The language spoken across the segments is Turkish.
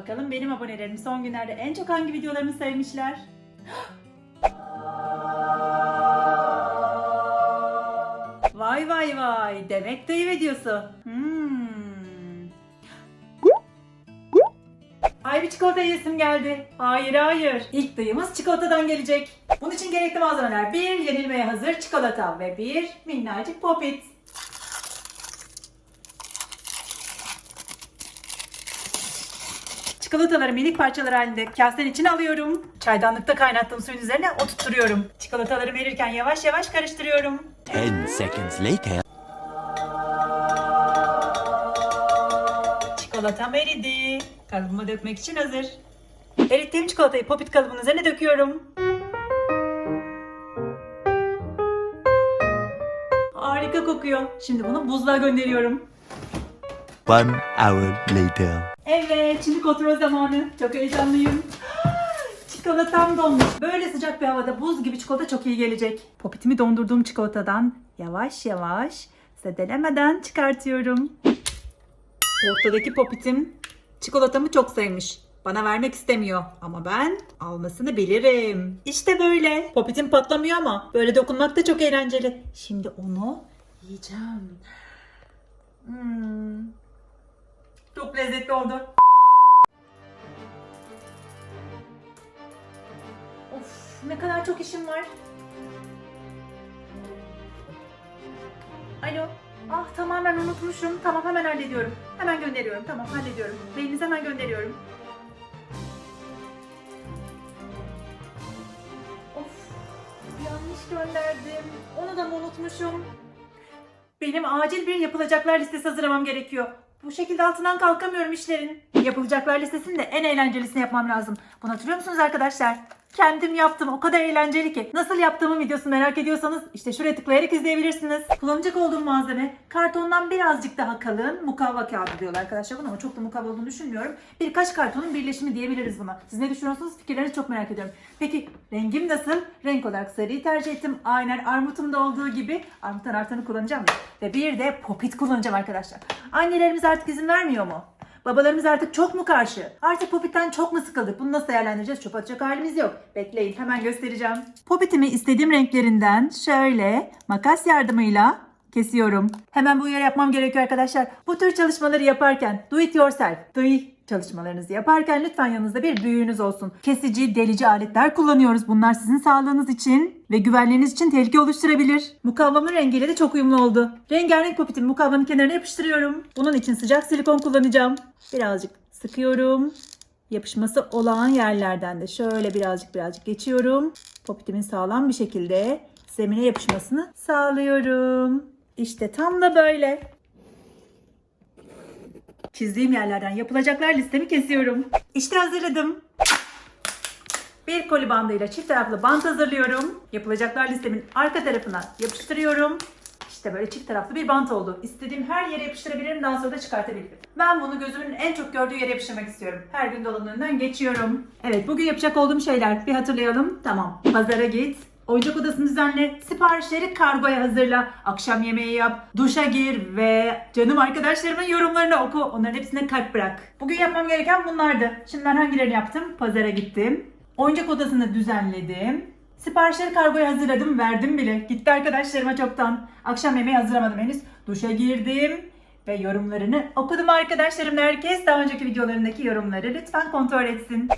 Bakalım benim abonelerim son günlerde en çok hangi videolarımı sevmişler? Vay vay vay. Demek dayı videosu. Hmm. Ay bir çikolata yesim geldi. Hayır hayır. İlk dayımız çikolatadan gelecek. Bunun için gerekli malzemeler. Bir yenilmeye hazır çikolata ve bir minnacık popit. Çikolataları minik parçalar halinde kasenin içine alıyorum. Çaydanlıkta kaynattığım suyun üzerine oturtturuyorum. Çikolataları verirken yavaş yavaş karıştırıyorum. 10 seconds later. Çikolatam eridi. Kalıbıma dökmek için hazır. Erittiğim çikolatayı popit kalıbının üzerine döküyorum. Harika kokuyor. Şimdi bunu buzluğa gönderiyorum. One hour later. Evet, şimdi kontrol zamanı. Çok heyecanlıyım. Çikolatam donmuş. Böyle sıcak bir havada buz gibi çikolata çok iyi gelecek. Popitimi dondurduğum çikolatadan yavaş yavaş zedelemeden çıkartıyorum. Ortadaki popitim çikolatamı çok sevmiş. Bana vermek istemiyor ama ben almasını bilirim. İşte böyle. Popitim patlamıyor ama böyle dokunmak da çok eğlenceli. Şimdi onu yiyeceğim. Hmm. Lezzetli oldu. Of ne kadar çok işim var. Alo. Ah tamamen unutmuşum. Tamam hemen hallediyorum. Hemen gönderiyorum. Tamam hallediyorum. Mailinizi hemen gönderiyorum. Of yanlış gönderdim. Onu da mı unutmuşum? Benim acil bir yapılacaklar listesi hazırlamam gerekiyor. Bu şekilde altından kalkamıyorum işlerin. Yapılacaklar listesini de en eğlencelisini yapmam lazım. Bunu hatırlıyor musunuz arkadaşlar? Kendim yaptım. O kadar eğlenceli ki. Nasıl yaptığımın videosunu merak ediyorsanız işte şuraya tıklayarak izleyebilirsiniz. Kullanacak olduğum malzeme kartondan birazcık daha kalın mukavva kağıdı diyorlar arkadaşlar buna ama çok da mukavva olduğunu düşünmüyorum. Birkaç kartonun birleşimi diyebiliriz buna. Siz ne düşünüyorsunuz? Fikirlerinizi çok merak ediyorum. Peki rengim nasıl? Renk olarak sarıyı tercih ettim. Aynen armutumda olduğu gibi armuttan artanı kullanacağım. Ve bir de popit kullanacağım arkadaşlar. Annelerimiz artık izin vermiyor mu? Babalarımız artık çok mu karşı? Artık Popit'ten çok mu sıkıldık? Bunu nasıl değerlendireceğiz? Çöp atacak halimiz yok. Bekleyin hemen göstereceğim. Popit'imi istediğim renklerinden şöyle makas yardımıyla kesiyorum. Hemen bu uyarı yapmam gerekiyor arkadaşlar. Bu tür çalışmaları yaparken do it yourself, do it çalışmalarınızı yaparken lütfen yanınızda bir büyüğünüz olsun. Kesici, delici aletler kullanıyoruz. Bunlar sizin sağlığınız için ve güvenliğiniz için tehlike oluşturabilir. Mukavvamın rengiyle de çok uyumlu oldu. Rengarenk popitimi mukavvanın kenarına yapıştırıyorum. Bunun için sıcak silikon kullanacağım. Birazcık sıkıyorum. Yapışması olan yerlerden de şöyle birazcık birazcık geçiyorum. Popitimin sağlam bir şekilde zemine yapışmasını sağlıyorum. İşte tam da böyle. Çizdiğim yerlerden yapılacaklar listemi kesiyorum. İşte hazırladım. Bir koli bandıyla çift taraflı bant hazırlıyorum. Yapılacaklar listemin arka tarafına yapıştırıyorum. İşte böyle çift taraflı bir bant oldu. İstediğim her yere yapıştırabilirim daha sonra da çıkartabilirim. Ben bunu gözümün en çok gördüğü yere yapıştırmak istiyorum. Her gün dolabın önünden geçiyorum. Evet bugün yapacak olduğum şeyler bir hatırlayalım. Tamam. Pazara git. Oyuncak odasını düzenle, siparişleri kargoya hazırla, akşam yemeği yap, duşa gir ve canım arkadaşlarımın yorumlarını oku, onların hepsine kalp bırak. Bugün yapmam gereken bunlardı. Şimdi ben hangilerini yaptım? Pazara gittim, oyuncak odasını düzenledim, siparişleri kargoya hazırladım, verdim bile. Gitti arkadaşlarıma çoktan. Akşam yemeği hazırlamadım henüz. Duşa girdim ve yorumlarını okudum arkadaşlarım. Herkes daha önceki videolarındaki yorumları lütfen kontrol etsin.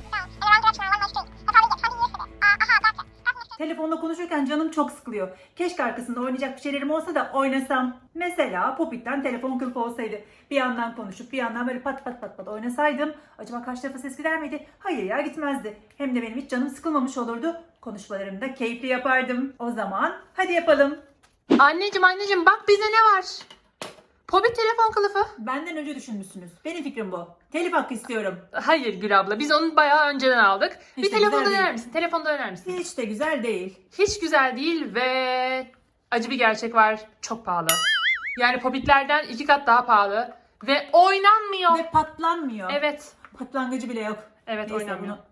Telefonda konuşurken canım çok sıkılıyor. Keşke arkasında oynayacak bir şeylerim olsa da oynasam. Mesela Popit'ten telefon kılıfı olsaydı. Bir yandan konuşup bir yandan böyle pat pat pat pat oynasaydım. Acaba karşı tarafa ses gider miydi? Hayır ya gitmezdi. Hem de benim hiç canım sıkılmamış olurdu. Konuşmalarımı da keyifli yapardım. O zaman hadi yapalım. Anneciğim anneciğim bak bize ne var? Popit telefon kılıfı. Benden önce düşünmüşsünüz. Benim fikrim bu. Telif hakkı istiyorum. Hayır Gül abla biz onu bayağı önceden aldık. Hiç bir de telefonda güzel değil. misin? Telefonda öner misin? Hiç de güzel değil. Hiç güzel değil ve acı bir gerçek var. Çok pahalı. Yani popitlerden iki kat daha pahalı. Ve oynanmıyor. Ve patlanmıyor. Evet. Patlangıcı bile yok. Evet Neyse, oynamıyor. bunu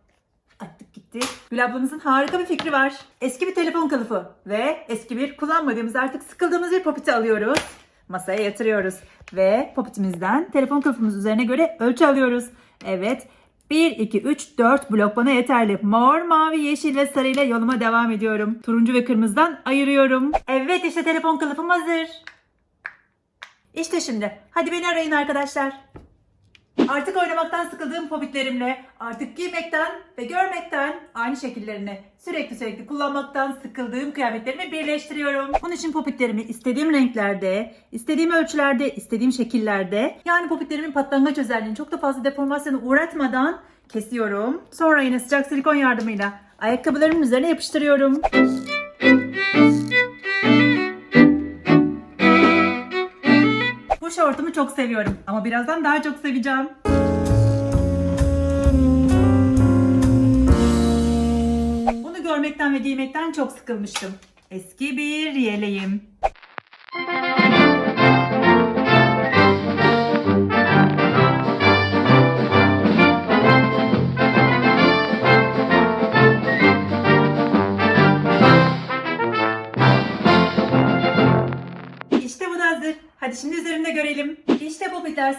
Attık gitti. Gül ablamızın harika bir fikri var. Eski bir telefon kılıfı ve eski bir kullanmadığımız artık sıkıldığımız bir popiti alıyoruz. Masaya yatırıyoruz. Ve popitimizden telefon kılıfımız üzerine göre ölçü alıyoruz. Evet 1, 2, 3, 4 blok bana yeterli. Mor, mavi, yeşil ve sarıyla yoluma devam ediyorum. Turuncu ve kırmızıdan ayırıyorum. Evet işte telefon kılıfım hazır. İşte şimdi. Hadi beni arayın arkadaşlar. Artık oynamaktan sıkıldığım popitlerimle, artık giymekten ve görmekten aynı şekillerini sürekli sürekli kullanmaktan sıkıldığım kıyafetlerimi birleştiriyorum. Bunun için popitlerimi istediğim renklerde, istediğim ölçülerde, istediğim şekillerde yani popitlerimin patlangaç özelliğini çok da fazla deformasyona uğratmadan kesiyorum. Sonra yine sıcak silikon yardımıyla ayakkabılarımın üzerine yapıştırıyorum. Bu şortumu çok seviyorum ama birazdan daha çok seveceğim. Bunu görmekten ve giymekten çok sıkılmıştım. Eski bir yeleğim.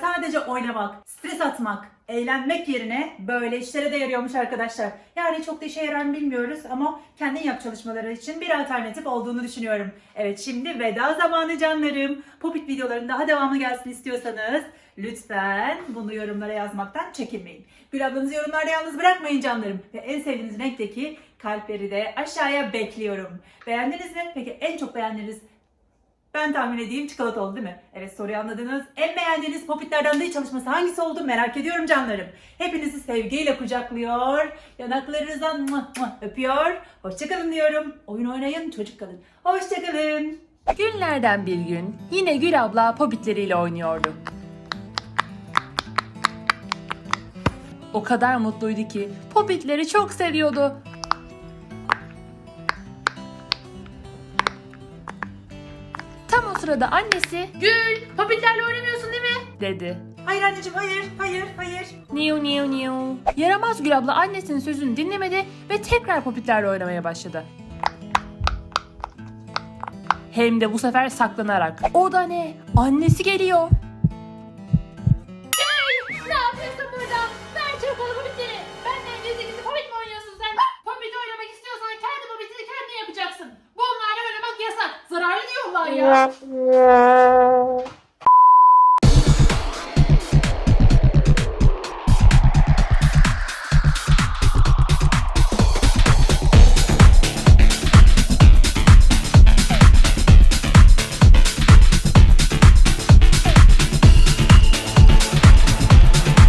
Sadece oynamak, stres atmak, eğlenmek yerine böyle işlere de yarıyormuş arkadaşlar. Yani çok da işe yarar mı bilmiyoruz ama kendin yap çalışmaları için bir alternatif olduğunu düşünüyorum. Evet şimdi veda zamanı canlarım. Popit videoların daha devamı gelsin istiyorsanız lütfen bunu yorumlara yazmaktan çekinmeyin. Gül ablanızı yorumlarda yalnız bırakmayın canlarım. Ve en sevdiğiniz renkteki kalpleri de aşağıya bekliyorum. Beğendiniz mi? Peki en çok beğendiğiniz ben tahmin edeyim çikolata oldu değil mi? Evet soruyu anladınız. En beğendiğiniz popitlerden de çalışması hangisi oldu merak ediyorum canlarım. Hepinizi sevgiyle kucaklıyor. Yanaklarınızdan mıh mıh öpüyor. Hoşçakalın diyorum. Oyun oynayın çocuk kalın. Hoşçakalın. Günlerden bir gün yine Gül abla popitleriyle oynuyordu. O kadar mutluydu ki popitleri çok seviyordu. Sırada annesi Gül popitlerle oynamıyorsun değil mi? dedi. Hayır anneciğim hayır hayır hayır. Niu niu niu. Yaramaz Gül abla annesinin sözünü dinlemedi ve tekrar popitlerle oynamaya başladı. Hem de bu sefer saklanarak. O da ne? Annesi geliyor. Ne yapıyorsun burada? Ver çabuk bana popitleri. Benden gizli gizli popit mi oynuyorsun sen? Popit oynamak istiyorsan kendi popitini kendin yapacaksın. Bunlarla oynamak yasak. Zararlı diyorlar ya.